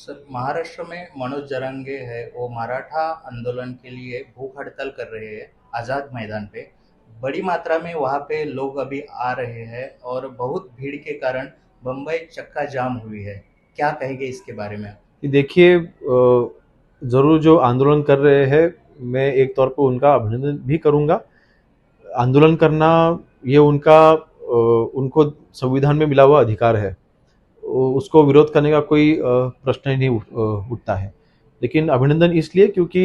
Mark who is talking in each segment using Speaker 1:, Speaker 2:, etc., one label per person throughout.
Speaker 1: Sir, Maharashtra में मनोज जरंगे है, वो मराठा आंदोलन के लिए भूख हड़ताल कर रहे हैं, आज़ाद मैदान पे। बड़ी मात्रा में वहाँ पे लोग अभी आ रहे हैं और बहुत भीड़ के कारण बम्बई चक्का जाम हुई है। क्या कहेंगे इसके बारे में
Speaker 2: देखिए ज़रूर जो आंदोलन कर रहे हैं, मैं एक तौर पर उनका अभिनंदन भी करूँगा। आंदोलन करना ये उनका उनको संविधान में मिला हुआ अधिकार है। उसको विरोध करने का कोई प्रश्न ही नहीं उठता है। लेकिन अभिनंदन इसलिए क्योंकि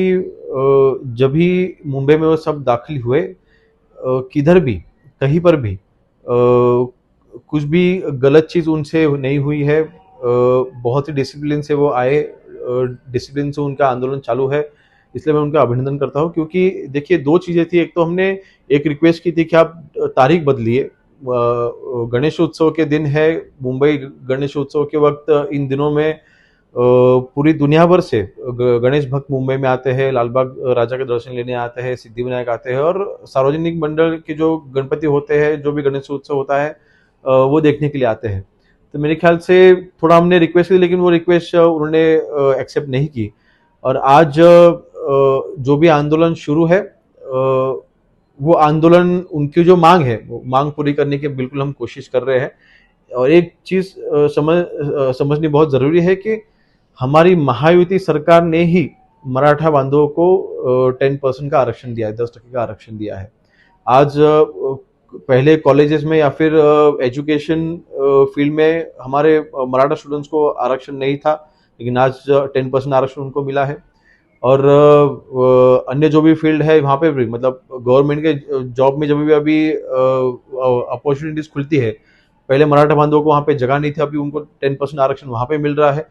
Speaker 2: जब भी मुंबई में वो सब दाखिल हुए किधर भी, कहीं पर भी कुछ भी गलत चीज़ उनसे नहीं हुई है बहुत ही डिसिप्लिन से वो आए डिसिप्लिन से उनका आंदोलन चालू है, इसलिए मैं उनका अभिनंदन करता हूँ। क्योंकि देखिए, दो चीज़ें थी। एक तो हमने एक रिक्वेस्ट की थी कि आप तारीख बदलिए गणेश उत्सव के दिन है, मुंबई गणेश उत्सव के वक्त इन दिनों में पूरी दुनिया भर से गणेश भक्त मुंबई में आते हैं, लालबाग राजा के दर्शन लेने आते हैं, सिद्धिविनायक आते हैं और सार्वजनिक मंडल के जो गणपति होते हैं, जो भी गणेश उत्सव होता है वो देखने के लिए आते हैं। तो मेरे ख्याल से थोड़ा हमने रिक्वेस्ट की, लेकिन वो रिक्वेस्ट उन्होंने एक्सेप्ट नहीं की। और आज जो भी आंदोलन शुरू है वो आंदोलन, उनकी जो मांग है, वो मांग पूरी करने की बिल्कुल हम कोशिश कर रहे हैं। और एक चीज़ समझ समझनी बहुत ज़रूरी है कि हमारी महायुति सरकार ने ही मराठा बांधवों को टेन परसेंट का आरक्षण दिया है, दस टके का आरक्षण दिया है। आज पहले कॉलेजेस में या फिर एजुकेशन फ़ील्ड में हमारे मराठा स्टूडेंट्स को आरक्षण नहीं था, लेकिन आज टेन परसेंट आरक्षण उनको मिला है। और अन्य जो भी फ़ील्ड है वहाँ पे भी मतलब गवर्नमेंट के जॉब में जब भी अभी अपॉर्चुनिटीज़ खुलती है, पहले मराठा बांधवों को वहाँ पे जगह नहीं थी, अभी उनको टेन परसेंट आरक्षण वहाँ पे मिल रहा है।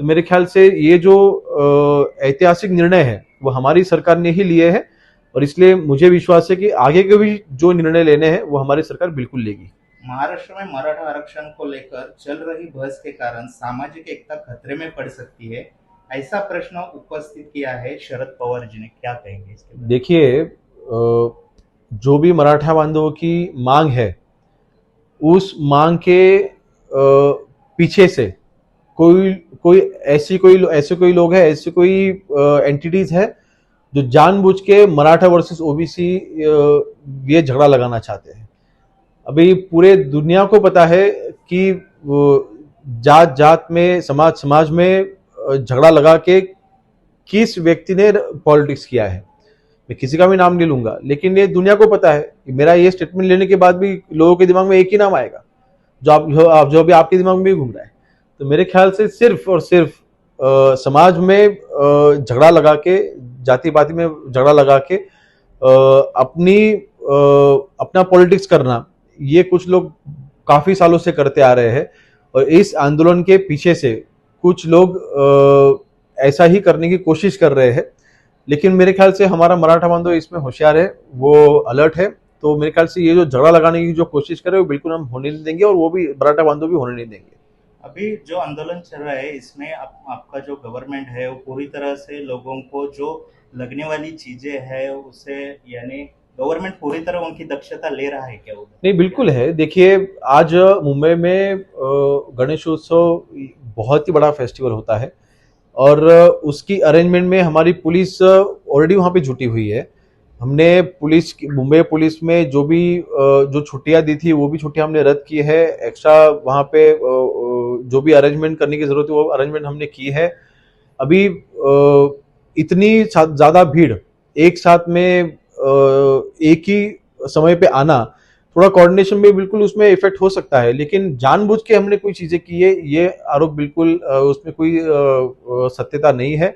Speaker 2: तो मेरे ख्याल से ये जो ऐतिहासिक निर्णय है, वो हमारी सरकार ने ही लिए है और इसलिए मुझे विश्वास है कि आगे के भी जो निर्णय लेने हैं, वो हमारी सरकार बिल्कुल लेगी।
Speaker 1: महाराष्ट्र में मराठा आरक्षण को लेकर चल रही बहस के कारण सामाजिक एकता खतरे में पड़ सकती है। ऐसा प्रश्न उपस्थित किया है शरद पवार जी ने, क्या कहेंगे
Speaker 2: देखिए जो भी मराठा बांधवों की मांग है, उस मांग के पीछे से कोई कोई ऐसी कोई, ऐसे कोई लोग हैं, ऐसे कोई एंटिटीज है जो जानबूझ के मराठा वर्सेस ओबीसी ये झगड़ा लगाना चाहते हैं। अभी पूरे दुनिया को पता है कि जात जात में समाज समाज में झगड़ा लगा के किस व्यक्ति ने पॉलिटिक्स किया है? मैं किसी का भी नाम नहीं लूँगा लेकिन ये दुनिया को पता है कि मेरा ये स्टेटमेंट लेने के बाद भी लोगों के दिमाग में एक ही नाम आएगा जो आप जो, आप जो अभी आपके दिमाग में भी घूम रहा है। तो मेरे ख्याल से सिर्फ़ और सिर्फ़ अ, समाज में झगड़ा लगा के जाति पाति में झगड़ा लगा के अ, अपनी अ, अपना पॉलिटिक्स करना ये कुछ लोग काफ़ी सालों से करते आ रहे हैं और इस आंदोलन के पीछे से कुछ लोग ऐसा ही करने की कोशिश कर रहे हैं। लेकिन मेरे ख्याल से हमारा मराठा बांधव इसमें होशियार है वो अलर्ट है। तो मेरे ख्याल से ये जो झगड़ा लगाने की जो कोशिश कर रहे हैं वो बिल्कुल हम होने नहीं देंगे और वो भी मराठा बांधव भी होने नहीं देंगे।
Speaker 1: अभी जो आंदोलन चल रहा है इसमें आप, आपका जो गवर्नमेंट है वो पूरी तरह से लोगों को जो लगने वाली चीज़ें है उसे यानी गवर्नमेंट पूरी तरह उनकी दक्षता ले रहा है क्या
Speaker 2: नहीं बिल्कुल है। देखिए आज मुंबई में गणेश उत्सव बहुत ही बड़ा फेस्टिवल होता है। और उसकी अरेंजमेंट में हमारी पुलिस ऑलरेडी वहाँ पे जुटी हुई है। हमने पुलिस मुंबई पुलिस में जो भी जो छुट्टियाँ दी थी, वो भी छुट्टियाँ हमने रद्द की है। एक्स्ट्रा वहाँ पे जो भी अरेंजमेंट करने की ज़रूरत है वो अरेंजमेंट हमने की है। अभी इतनी ज़्यादा भीड़, एक साथ में एक ही समय पे आना थोड़ा कोऑर्डिनेशन में बिल्कुल उसमें इफ़ेक्ट हो सकता है लेकिन जानबूझ के हमने कोई चीज़ें की है ये आरोप बिल्कुल उसमें कोई सत्यता नहीं है।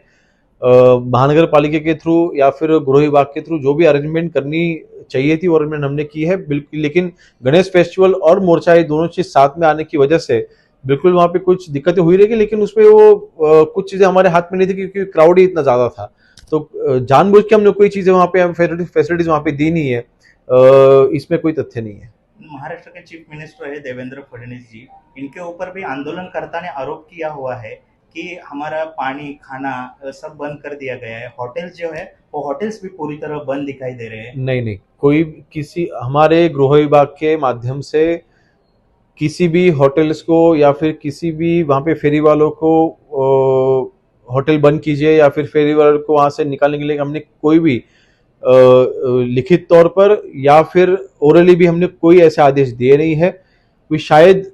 Speaker 2: महानगर पालिका के थ्रू या फिर गृह विभाग के थ्रू जो भी अरेंजमेंट करनी चाहिए थी वो अरेंजमेंट हमने की है बिल्कुल लेकिन गणेश फेस्टिवल और मोर्चा ये दोनों चीज़ साथ में आने की वजह से बिल्कुल वहाँ पे कुछ दिक्कतें हुई रहेगी लेकिन उसमें वो अ, कुछ चीज़ें हमारे हाथ में नहीं थी क्योंकि क्राउड ही इतना ज़्यादा था। तो जानबूझ के हमने कोई चीज़ें वहाँ पे फैसिलिटीज़ वहाँ पे दी नहीं है। इसमें कोई तथ्य नहीं है।
Speaker 1: महाराष्ट्र के चीफ मिनिस्टर है देवेंद्र फडणवीस जी। इनके ऊपर भी आंदोलनकर्ता ने आरोप किया हुआ है कि हमारा पानी खाना सब बंद कर दिया गया है। होटल्स जो है वो होटल्स भी पूरी तरह बंद दिखाई दे रहे हैं।
Speaker 2: नहीं नहीं कोई किसी हमारे गृह विभाग के माध्यम से किसी भी होटल्स को या फिर किसी भी वहाँ पे फेरी वालों को होटल बंद कीजिए या फिर फेरी वाले को वहाँ से निकालने के लिए हमने कोई भी लिखित तौर पर या फिर ओरली भी हमने कोई ऐसे आदेश दिए नहीं है। कि शायद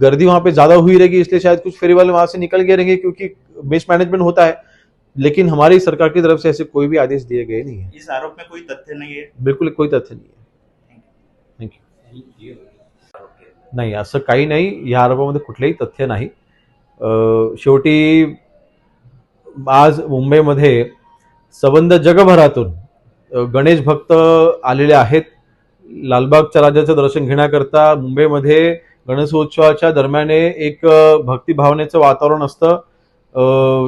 Speaker 2: गर्दी वहाँ पे ज़्यादा हुई रहेगी इसलिए शायद कुछ फेरी वाले वहाँ से निकल गए रहेंगे क्योंकि बेस मैनेजमेंट होता है। लेकिन हमारी सरकार की तरफ़ से ऐसे कोई भी आदेश दिए गए नहीं है।
Speaker 1: इस आरोप में कोई तथ्य नहीं है?
Speaker 2: बिल्कुल कोई तथ्य नाही आहे थँक्यू नाही असं काही नाही। या आरोपामध्ये कुठलेही तथ्य नाही। अं, शेवटी आज मुंबईमध्ये संबंध जगभरातून गणेश भक्त आलेले आहेत. लालबागच्या राजाचं दर्शन घेण्याकरता मुंबईमध्ये गणेशोत्सवाच्या दरम्याने एक भक्तिभावनेचं वातावरण असतं.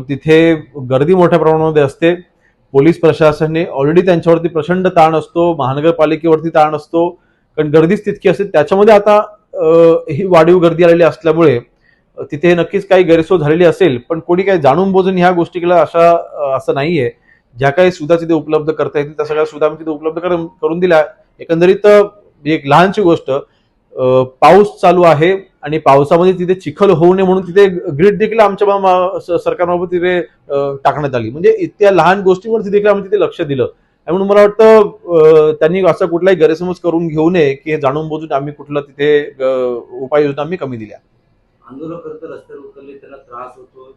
Speaker 2: तिथे गर्दी मोठ्या प्रमाणामध्ये असते. पोलीस प्रशासनाने ऑलरेडी त्यांच्यावरती प्रचंड ताण असतो महानगरपालिकेवरती ताण असतो. कारण गर्दीच तितकी असते. त्याच्यामध्ये आता ही वाढीव गर्दी आलेली असल्यामुळे तिथे नक्कीच काही गैरसोय झालेली असेल. पण कोणी काही जाणून बोजून ह्या गोष्टीला अशा असं नाहीये. ज्या काही सुविधा तिथे उपलब्ध करता येतील त्या सगळ्या सुविधा आम्ही तिथे उपलब्ध करून दिल्या. एकंदरीत एक लहानशी गोष्ट पाऊस चालू आहे आणि पावसामध्ये तिथे चिखल होऊ नये म्हणून तिथे ग्रीड देखील आमच्या सरकारमार्फत तिथे टाकण्यात आली. म्हणजे इतक्या लहान गोष्टीवर देखील आम्ही तिथे लक्ष दिलं. म्हणून मला वाटतं त्यांनी असा कुठलाही गैरसमज करून घेऊ नये की हे जाणून बोजून आम्ही कुठलं तिथे उपाययोजना आम्ही कमी दिल्या.
Speaker 3: आंदोलनकर्ते रस्त्यावर उतरले त्यांना त्रास होतो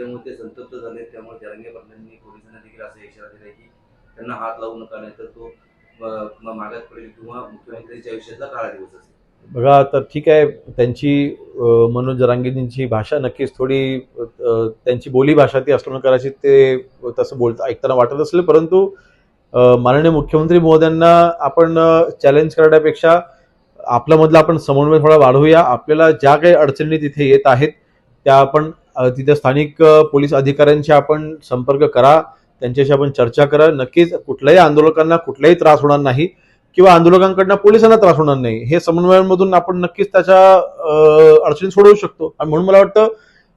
Speaker 3: त्याच्यामुळे ते संतप्त झाले त्यामुळे जरांगे पाटलांनी पोलिसांना देखील असा इशारा दिला की त्यांना हात लावू नका नाही तर तो अं, मागात पडेल किंवा मुख्यमंत्र्यांच्या आयुष्यातला काळा दिवस असेल.
Speaker 2: बघा तर ठीक आहे त्यांची मनोज जरांगेजींची भाषा नक्कीच थोडी त्यांची बोली भाषा ती असल्यामुळे कदाचित ते तसं बोलता ऐकताना वाटत असेल परंतु माननीय मुख्यमंत्री महोदयांना आपण चॅलेंज करण्यापेक्षा आपल्यामधला आपण समन्वय थोडा वाढवूया. आपल्याला ज्या काही अडचणी तिथे येत आहेत त्या आपण तिथे स्थानिक पोलीस अधिकाऱ्यांशी आपण संपर्क करा त्यांच्याशी आपण चर्चा करा. नक्कीच कुठल्याही आंदोलकांना कुठलाही त्रास होणार नाही किंवा आंदोलकांकडनं पोलिसांना त्रास होणार नाही. हे समन्वयांमधून आपण नक्कीच त्याच्या अडचणी सोडवू शकतो. आणि म्हणून मला वाटतं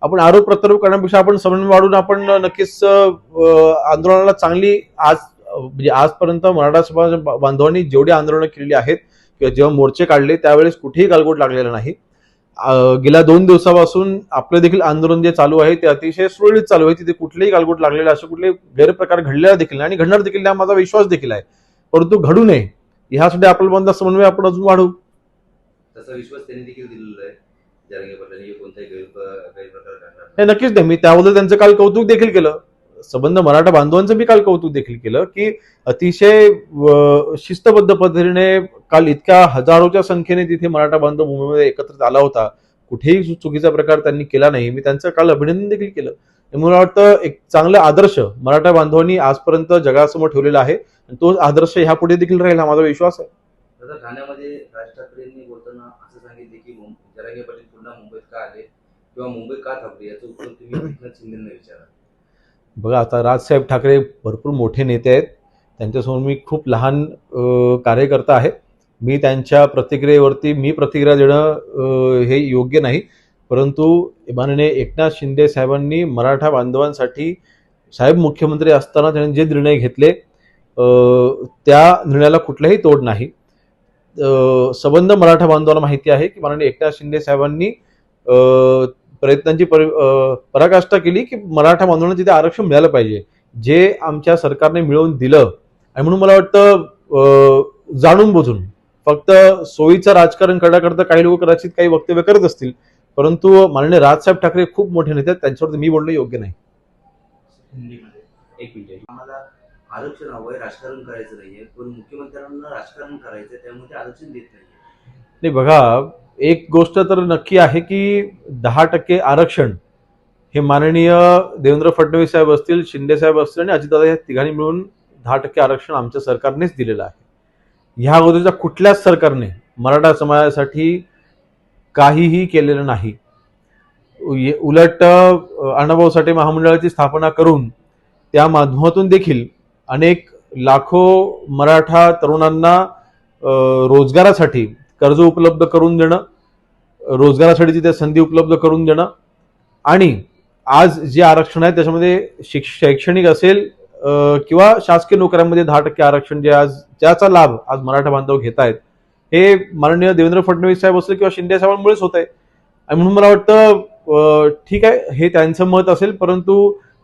Speaker 2: आपण आरोप प्रत्यारोप करण्यापेक्षा आपण समन्वय वाढून आपण नक्कीच आंदोलनाला चांगली आज म्हणजे आजपर्यंत मराठा समाज बांधवांनी जेवढी आंदोलनं केलेली आहेत किंवा जेव्हा मोर्चे काढले त्यावेळेस कुठेही गालगोट लागलेला नाही. गेल्या दोन दिवसापासून आपलं देखील आंदोलन जे चालू आहे ते अतिशय सुरळीत चालू आहे. तिथे कुठलेही गालबोट लागलेले असे कुठले गैरप्रकार घडलेला देखील नाही आणि घडणार देखील नाही हा माझा विश्वास देखील आहे. परंतु घडू नये ह्यासाठी आपल्यामधला समन्वय आपण अजून वाढवू
Speaker 3: तसा विश्वास त्यांनी देखील दिलेला आहे. नाही.
Speaker 2: नक्कीच नाही मी त्याबद्दल त्यांचं काल कौतुक देखील केलं. संबंध मराठा बांधवांचं मी काल कौतुक देखील केलं की अतिशय शिस्तबद्ध पद्धतीने काल इतक्या हजारोच्या संख्येने तिथे मराठा बांधव मुंबईमध्ये एकत्रित आला होता. कुठेही चुकीचा प्रकार त्यांनी केला नाही. मी त्यांचं काल अभिनंदन देखील केलं. मला वाटतं एक चांगला आदर्श मराठा बांधवांनी आजपर्यंत जगासमोर ठेवलेला आहे. आणि तो आदर्श ह्या पुढे देखील राहील हा माझा विश्वास आहे.
Speaker 3: ठाण्यामध्ये राज ठाकरेंनी बोलताना असं सांगितले की जरांगे पाटील पुन्हा मुंबईत का आले? किंवा मुंबई का थांबली? याचं उत्तर तुम्ही एकनाथ शिंदेना विचारा.
Speaker 2: बघा आता राजसाहेब ठाकरे भरपूर मोठे नेते आहेत. त्यांच्यासमोर मी खूप लहान कार्यकर्ता आहे. मी त्यांच्या प्रतिक्रियेवरती मी प्रतिक्रिया देणं हे योग्य नाही. परंतु माननीय एकनाथ शिंदे साहेबांनी मराठा बांधवांसाठी साहेब मुख्यमंत्री असताना त्यांनी जे निर्णय घेतले त्या निर्णयाला कुठलाही तोड नाही. सबंध संबंध मराठा बांधवांना माहिती आहे की माननीय एकनाथ शिंदे साहेबांनी प्रयत्नांची परि पराकाष्ठा केली की मराठा बांधवांना तिथे आरक्षण मिळालं पाहिजे. जे आमच्या सरकारने मिळवून दिलं आणि म्हणून मला वाटतं जाणून बुजून फक्त सोयीचं राजकारण करण्याकरता काही लोक कदाचित काही वक्तव्य करत असतील परंतु माननीय राजसाहेब ठाकरे खूप मोठे नेते आहेत त्यांच्यावरती मी बोलणं योग्य नाही.
Speaker 1: हिंदीमध्ये
Speaker 3: एक मिनिट. आम्हाला आरक्षण हवंय राजकारण करायचं नाहीये पण मुख्यमंत्र्यांना राजकारण करायचं त्यामुळे ते आरक्षण देत नाहीये.
Speaker 2: नाही बघा एक गोष्ट तर नक्की आहे की दहा टक्के आरक्षण हे माननीय देवेंद्र फडणवीस साहेब असतील शिंदे साहेब असतील आणि अजितदादा या तिघांनी मिळून दहा टक्के आरक्षण आमच्या सरकारनेच दिलेलं आहे. ह्या अगोदरच्या कुठल्याच सरकारने मराठा समाजासाठी काहीही केलेलं नाही. उलट अण्णाभाऊ साठे महामंडळाची स्थापना करून त्या माध्यमातून देखील अनेक लाखो मराठा तरुणांना रोजगारासाठी कर्ज उपलब्ध करून देणं रोजगारासाठी तिथे संधी उपलब्ध करून देणं आणि आज जे आरक्षण आहे त्याच्यामध्ये शिक शैक्षणिक असेल किंवा शासकीय नोकऱ्यांमध्ये दहा टक्के आरक्षण जे आज ज्याचा लाभ आज मराठा बांधव घेत आहेत हे माननीय देवेंद्र फडणवीस साहेब असतील किंवा शिंदे साहेबांमुळेच होत आहे. आणि म्हणून मला वाटतं ठीक आहे हे त्यांचं मत असेल परंतु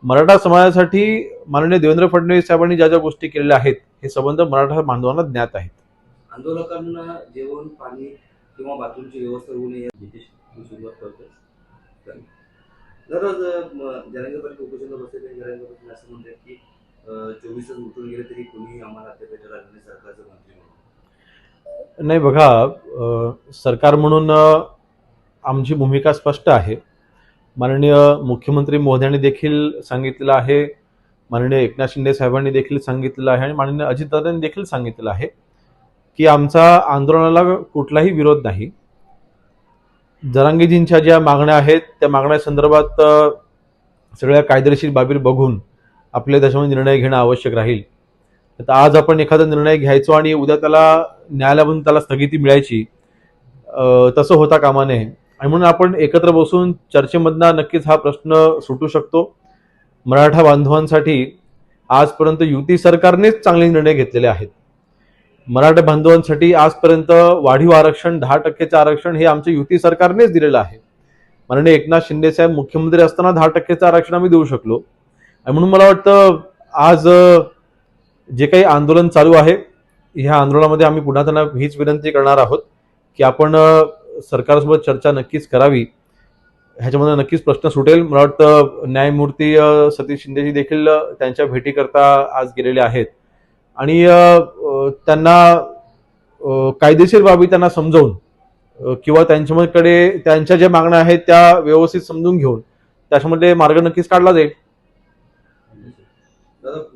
Speaker 2: मराठा समाजासाठी माननीय देवेंद्र फडणवीस साहेबांनी ज्या ज्या गोष्टी केलेल्या आहेत हे संबंध मराठा बांधवांना ज्ञात आहेत.
Speaker 3: आंदोलकांना जेवण पाणी किंवा बाथरूमची व्यवस्था होऊ नये सुरुवात करतो जर जरांगे पाटील बसले जरांगे असं म्हणतात की चोवीस उठून गेले तरी कोणी आम्हाला अद्याप आलं नाही सरकारचं मंत्री म्हणून.
Speaker 2: नाही बघा सरकार म्हणून आमची भूमिका स्पष्ट आहे. माननीय मुख्यमंत्री मोद्यांनी देखील सांगितलेलं आहे माननीय एकनाथ शिंदे साहेबांनी देखील सांगितलेलं आहे आणि माननीय अजितदादांनी देखील सांगितलेलं आहे की आमचा आंदोलनाला कुठलाही विरोध नाही. जरांगीजींच्या ज्या मागण्या आहेत त्या मागण्यासंदर्भात सगळ्या कायदेशीर बाबी बघून आपल्या त्याच्यामध्ये निर्णय घेणं आवश्यक राहील. आता आज आपण एखादा निर्णय घ्यायचो आणि उद्या त्याला न्यायालयामधून त्याला स्थगिती मिळायची तसं होता कामा नये. आणि म्हणून आपण एकत्र बसून चर्चेमधनं नक्कीच हा प्रश्न सुटू शकतो. मराठा बांधवांसाठी आजपर्यंत युती सरकारनेच चांगले निर्णय घेतलेले आहेत. मराठा बांधवांसाठी आजपर्यंत वाढीव आरक्षण दहा टक्केचं आरक्षण हे आमच्या युती सरकारनेच दिलेलं आहे. माननीय एकनाथ शिंदे साहेब मुख्यमंत्री असताना दहा टक्केचं आरक्षण आम्ही देऊ शकलो. म्हणून मला वाटतं आज जे काही आंदोलन चालू आहे ह्या आंदोलनामध्ये आम्ही पुन्हा त्यांना हीच विनंती करणार आहोत की आपण सरकारसोबत चर्चा नक्कीच करावी. ह्याच्यामध्ये नक्कीच प्रश्न सुटेल. मला वाटतं न्यायमूर्ती सतीश शिंदेजी देखील त्यांच्या भेटीकरता आज गेलेले आहेत. आणि त्यांना कायदेशीर बाबी त्यांना समजावून किंवा त्यांच्याकडे त्यांच्या ज्या मागण्या आहेत त्या व्यवस्थित समजून घेऊन त्याच्यामध्ये मार्ग नक्कीच काढला जाईल.
Speaker 3: 这都